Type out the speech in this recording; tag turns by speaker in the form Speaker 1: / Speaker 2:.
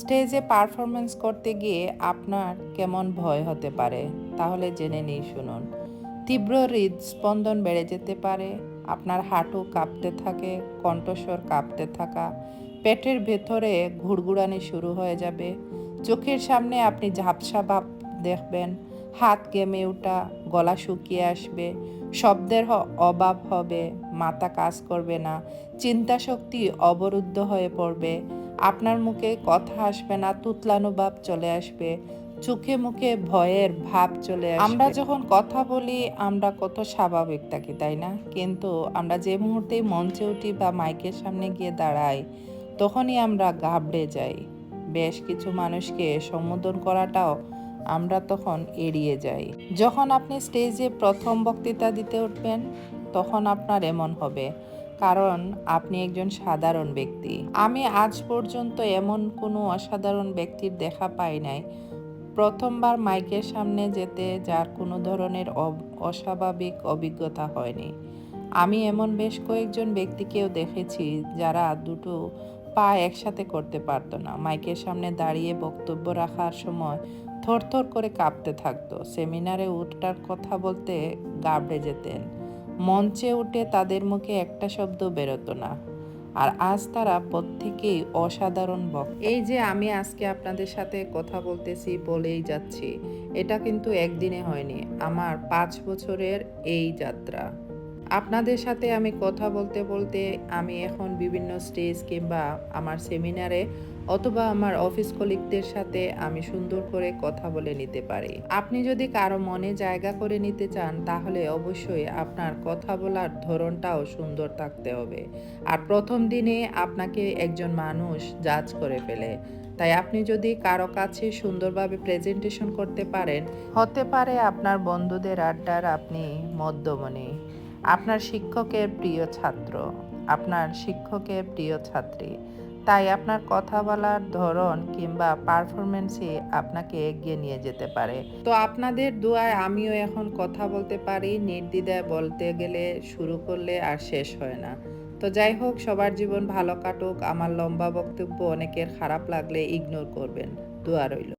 Speaker 1: স্টেজে পারফরমেন্স করতে গিয়ে আপনার কেমন ভয় হতে পারে? তাহলে জেনে নিই শুনুন। তীব্র হৃদস্পন্দন বেড়ে যেতে পারে, আপনার হাঁটু কাঁপতে থাকে, কণ্ঠস্বর কাঁপতে থাকা, পেটের ভেতরে ঘুরঘুরানি শুরু হয়ে যাবে। চোখের সামনে আপনি ঝাপসা ভাব দেখবেন, হাত গেমে ওঠা, গলা শুকিয়ে আসবে, শব্দের অভাব হবে, মাথা কাজ করবে না চিন্তা শক্তি অবরুদ্ধ হয়ে পড়বে আপনার মুখে কথা আসবে না, তুতলানো ভাব চলে আসবে, চোখে মুখে ভয়ের ভাব চলে আসবে। আমরা যখন কথা বলি, আমরা কত স্বাভাবিক থাকি, তাই না? কিন্তু আমরা যে মুহূর্তে মঞ্চে উঠি বা মাইকের সামনে গিয়ে দাঁড়াই, তখনই আমরা ঘাবড়ে যাই। বেশ কিছু মানুষকে সম্বোধন করাটাও আমরা তখন এড়িয়ে যাই। যখন আপনি স্টেজে প্রথম বক্তৃতা দিতে উঠবেন, তখন আপনার এমন হবে কারণ আপনি একজন সাধারণ ব্যক্তি। আমি আজ পর্যন্ত এমন কোনো অসাধারণ ব্যক্তির দেখা পাই নাই। প্রথমবার মাইকের সামনে যেতে যার কোনো ধরনের অস্বাভাবিক অভিজ্ঞতা হয়নি। আমি এমন বেশ কয়েকজন ব্যক্তিকেও দেখেছি যারা দুটো পা একসাথে করতে পারতো না। মাইকের সামনে দাঁড়িয়ে বক্তব্য রাখার সময় থরথর করে কাঁপতে থাকতো। সেমিনারে উঠটার কথা বলতে গাবড়ে যেতেন। মঞ্চে উঠে তাদের মুখে একটা শব্দ বেরোতো না। আর আজ তারা প্রত্যেকেই অসাধারণ বক এই যে আমি আজকে আপনাদের সাথে কথা বলতেছি বলেই যাচ্ছি, এটা কিন্তু একদিনে হয়নি, আমার পাঁচ বছরের এই যাত্রা। আপনাদের সাথে আমি কথা বলতে বলতে আমি এখন বিভিন্ন স্টেজ কিংবা আমার সেমিনারে অথবা আমার অফিস কলিগদের সাথে আমি সুন্দর করে কথা বলে নিতে পারি। আপনি যদি কারও মনে জায়গা করে নিতে চান, তাহলে অবশ্যই আপনার কথা বলার ধরনটাও সুন্দর থাকতে হবে। আর প্রথম দিনে আপনাকে একজন মানুষ জাজ করে ফেলে। তাই আপনি যদি কারও কাছে সুন্দরভাবে প্রেজেন্টেশন করতে পারেন, হতে পারে আপনার বন্ধুদের আড্ডার আপনি মধ্যমণি। আপনার শিক্ষকের প্রিয় ছাত্র, আপনার শিক্ষকের প্রিয় ছাত্রী। তাই আপনার কথা বলার ধরন কিংবা পারফরমেন্সই আপনাকে এগিয়ে নিয়ে যেতে পারে। তো আপনাদের দোয়ায় আমিও এখন কথা বলতে পারি, নির্দ্বিধায় বলতে গেলে শুরু করলে আর শেষ হয় না। তো যাই হোক, সবার জীবন ভালো কাটুক। আমার লম্বা বক্তব্য অনেকের খারাপ লাগলে ইগনোর করবেন। দোয়া রইল।